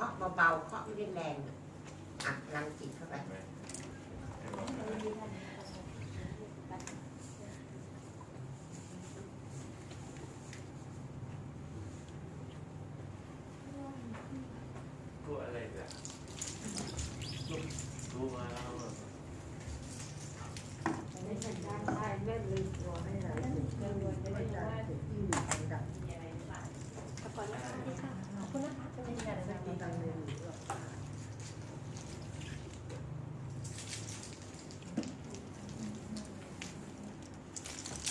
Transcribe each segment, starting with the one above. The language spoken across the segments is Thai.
เคาะเบาๆเคาะไม่ได้แรงอะพลังจิตเข้าไปไหมให้บอกตัวอะไรเนี่ยรู้มาแล้วไม่ใช่การได้แม่ลืมตัวให้หายเสียงดังอาจารย์เสียงที่ดังขอบคุณนะคะ ขอบคุณนะคะเป็นยังไงบ้างดังในหู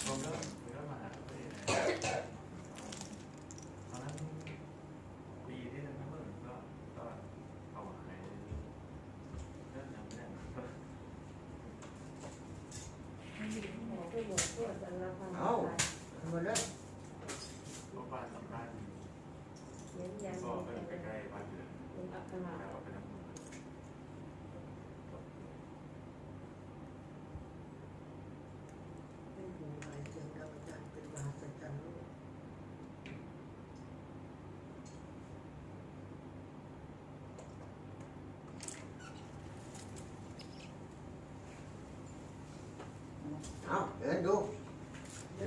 ผมก็ผมก็มาหาเขาเองตอนนั้นปีที่นั้นเมื่อก็ก็เอาหายก็จำไม่ได้หมอก็บอาหมดเลยเพราะบ้าสำคัญ เน้นย้ำก็ไม่ไปใกล้บ้านเรือนเป็นอัคระแล้วก็ไปทำให้หิวหายเสียงดังอาจารย์เป็นมหัศจรรย์โลกเอาเดินดู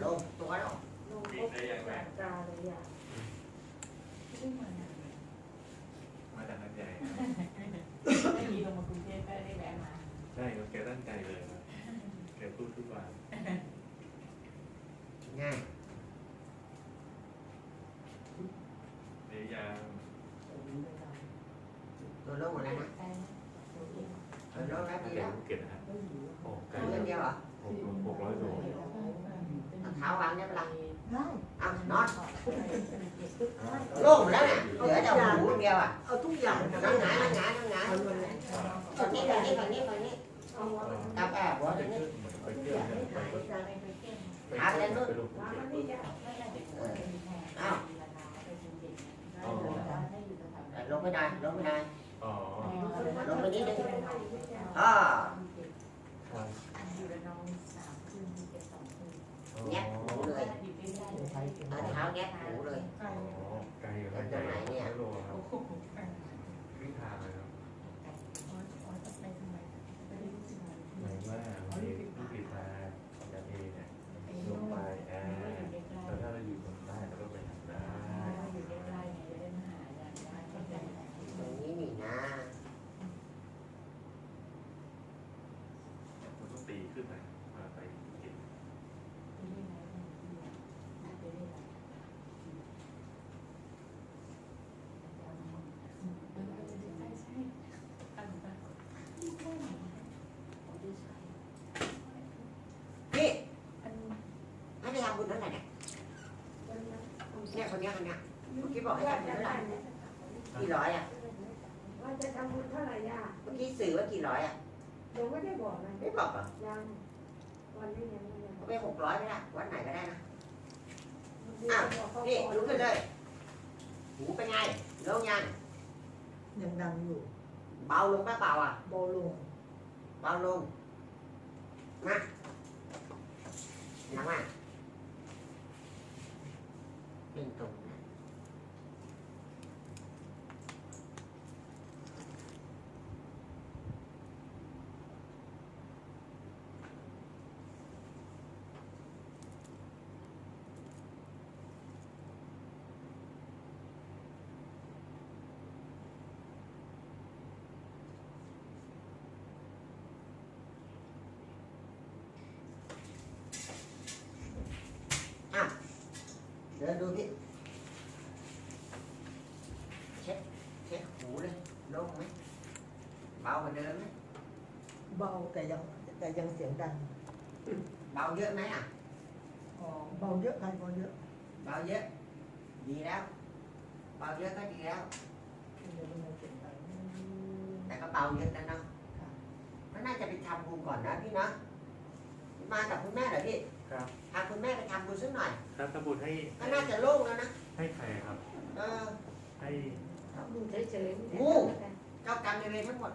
ลงตัวแล้วลงพบจากตาเลยอะ มาจากนันใหญ่ไม่มีลงมากรุงเทพก็ได้แวะมาใช่ครับแกตั้งใจเลยครับแกพูดทุกวันง่ายเดี๋ยวยางตัวลงหมดแล้วนะตัวลงแล้วแกดีแล้วภูเก็ตนะครับโอ้ไกลเรื่องเดียวเหรอหกหกร้อยโลเอาเท้าวางได้ปะล่ะได้เอานอน โล่งหมดแล้วเนี่ยเหลือแต่หูเดียวอะเอาทุกอย่างนั่งหงายนั่งหงายนั่งหงาย เอาเลย ฝั่งนี้ฝั่งนี้ฝั่งนี้ฝั่งนี้ เอาวาง กลับแอบหัว ไป ตรงนี้ เที่ยวเหมือนไปเที่ยวเนี่ยไป หาไปนู่น ไปลงภู วาง เก็ มั ต นนี่จ้ะ ลงไม่ได้ลงไม่ได้ อ๋อ ลงไปนิดนึง เป็นอะไรไม่จ้ะ อ่า ครับ อยู่ระนองสามคืนภูเก็ตสองคืน แงะหูเลย อยู่ใกล้ๆ เอาเท้าแงะหูเลย อ๋อไกลอยู่แล้วใหญ่ร้อยโลครับวิ่งทางเลยครับหมายว่ามีผู้ผิดมาจากเอเนี่ยลงไปอ่าแต่ถ้าเราอยู่ตรงใต้เราก็ไปทางได้ อยู่ใกล้ๆไงจะได้มาหาอย่างได้ก็ได้ ตรงนี้นี่นะ มันต้องตีขึ้นไปมาไปภูเก็ต ที่นี่ไงน่าจะได้ละใช่ใช่ตั้งตั้ง พี่ อัน ให้ไปทำบุญเท่าไหร่เนี่ยเนี่ยคนเนี้ยคนเนี้ยเมื่อกี้บอกให้ทำบุญเท่าไหร่กี่ร้อยอะว่าจะทำบุญเท่าไหร่ย่าเมื่อกี้สื่อว่ากี่ร้อยอะยังไม่ได้บอกนะไม่บอกเหรอยังวันนี้ยังไม่ยังเอาไปหกร้อยก็ได้วันไหนก็ได้นะอ้าวเขานี่บอกลุกขึ้นเลยหูเป็นไงโล่งยังยังดังอยู่ เบาลงป่ะเบาอะโบลงเบาลงมาหนังมาเป็น ตรงนะเดินดูพี่เช็คเช็คหูเลยโล่งไหมเบากว่าเดิมไหมเบาแต่ยังแต่ยังเสียงดังเบาเยอะไหมอะอ๋อเบาเยอะใครเบาเยอะเบาเยอะ ดีแล้วเบาเยอะก็ดีแล้วเดี๋ยวมันเสียงดังแต่ก็เบาเยอะแล้วเนาะก็น่าจะไปทำบุญก่อนนะพี่เนาะมากับคุณแม่เหรอพี่ ครับพาคุณแม่ไปทำบุญสักหน่อย ครับทำบุญให้ก็น่าจะโล่งแล้วนะ ให้ใครครับ เออ ให้ดูเฉยๆงูเจ้ากรรมในายเวรทั้งหมด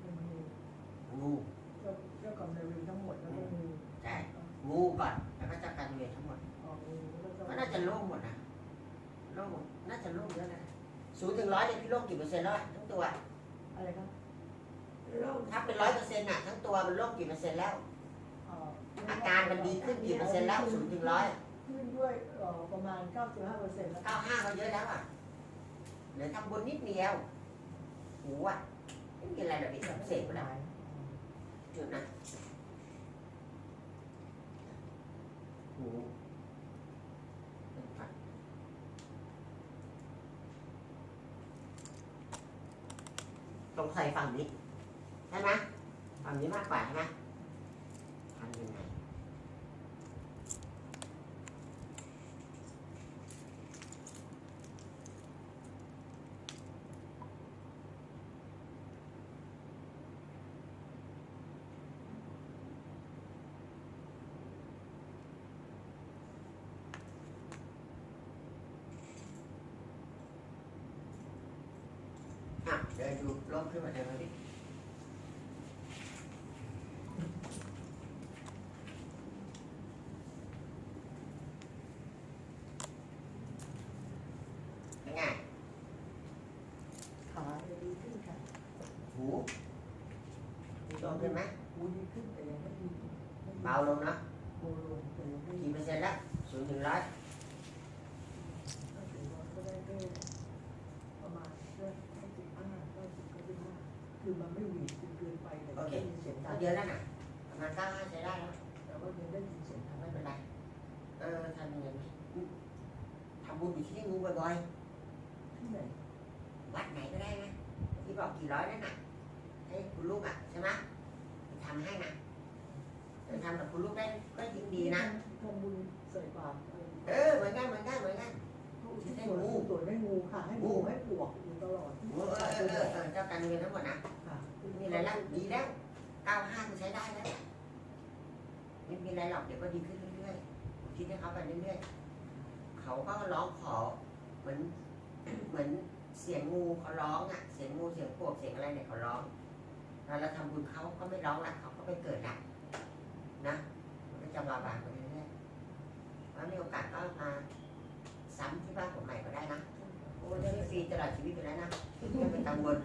เป็นงูงูเจ้าเจ้ากรรมนายเวรทั้งหมดแล้วก็งูใช่งูก่อนแล้วก็เจ้ากรรมในายเวรทั้งหมดออกงูแล้วก็ก็น่าจะโล่งหมดนะโล่งหมดน่าจะโล่งเยอะนะศูนย์ถึงร้อยเนี่ยพี่โล่งกี่เปอร์เซ็นต์แล้วอะทั้งตัวอะไรครับโล่งถ้าเป็นร้อยเปอร์เซ็นต์อะทั้งตัวมันโล่งกี่เปอร์เซ็นต์แล้ว อ่าอาการมันดีขึ้นกี่เปอร์เซ็นต์แล้วศูนย์ถึงร้อยขึ้นด้วยเอ่อประมาณ 95เปอร์เซ็นต์แล้วเก้าห้าเขาเยอะแล้วอะเหลือทำบุญนิดเดียวหูอะไม่มีอะไรหรอกพี่เสกไปแล้วจุดนะหูเป็นฝันตรงใส่ฝั่งนี้ใช่ไหมฝั่งนี้มากกว่าใช่ไหมทำยังไง อะเดินดูลงขึ้นมาเดินมา คือมันไม่หวีดจนเกินไปแต่ก็ได้ยินเสียงดัก็งเยอะแล้วนะประมาณเก้าห้าใช้ได้แล้วแต่ว่ายังได้ยินเสียงดังไม่เป็นไรเออทำยังไงดีทำบุญอยู่ที่นี่งูบ่อยที่ไหนๆวัดไหนก็ได้นะที่บอกกี่ร้อยนั่นน่ะให้คุณลูกอะใช่ไหมไปทำให้นะไปทำกับคุณลูกได้ก็ยิ่งดีนะทำบุญใส่บาตรอะไรเออเหมือนกันเหมือนกันเหมือนกันเขาอุทิศส่วนส่วนให้งูค่ะให้งูให้ปลวกอยู่ ตลอดเออเออเออเจ้าการเงินทั้งหมดนะค่ะมีอะไรแล้วดีแล้วเก้าห้ามันใช้ได้แล้วไม่มีอะไรหรอกเดี๋ยวก็ดีขึ้นเรื่อยๆคิดให้เขาไปเรื่อยๆเขาก็ร้องขอเหมือนเหมือนเสียงงูเขาร้องอะ เสียงงูเสียงพวกเสียงอะไรเนี่ยเขาร้องแล้วเราทำบุญเขาก็ไม่ร้องละเขาก็ไปเกิดละนะมันก็จะมาบานไปเรื่อยๆแล้วมีโอกาสก็มาซ้ำที่บ้านผมใหม่ก็ได้นะ โอ้ได้ฟรีตลอดชีวิตไปแล้วนะไม่ต้องกังวล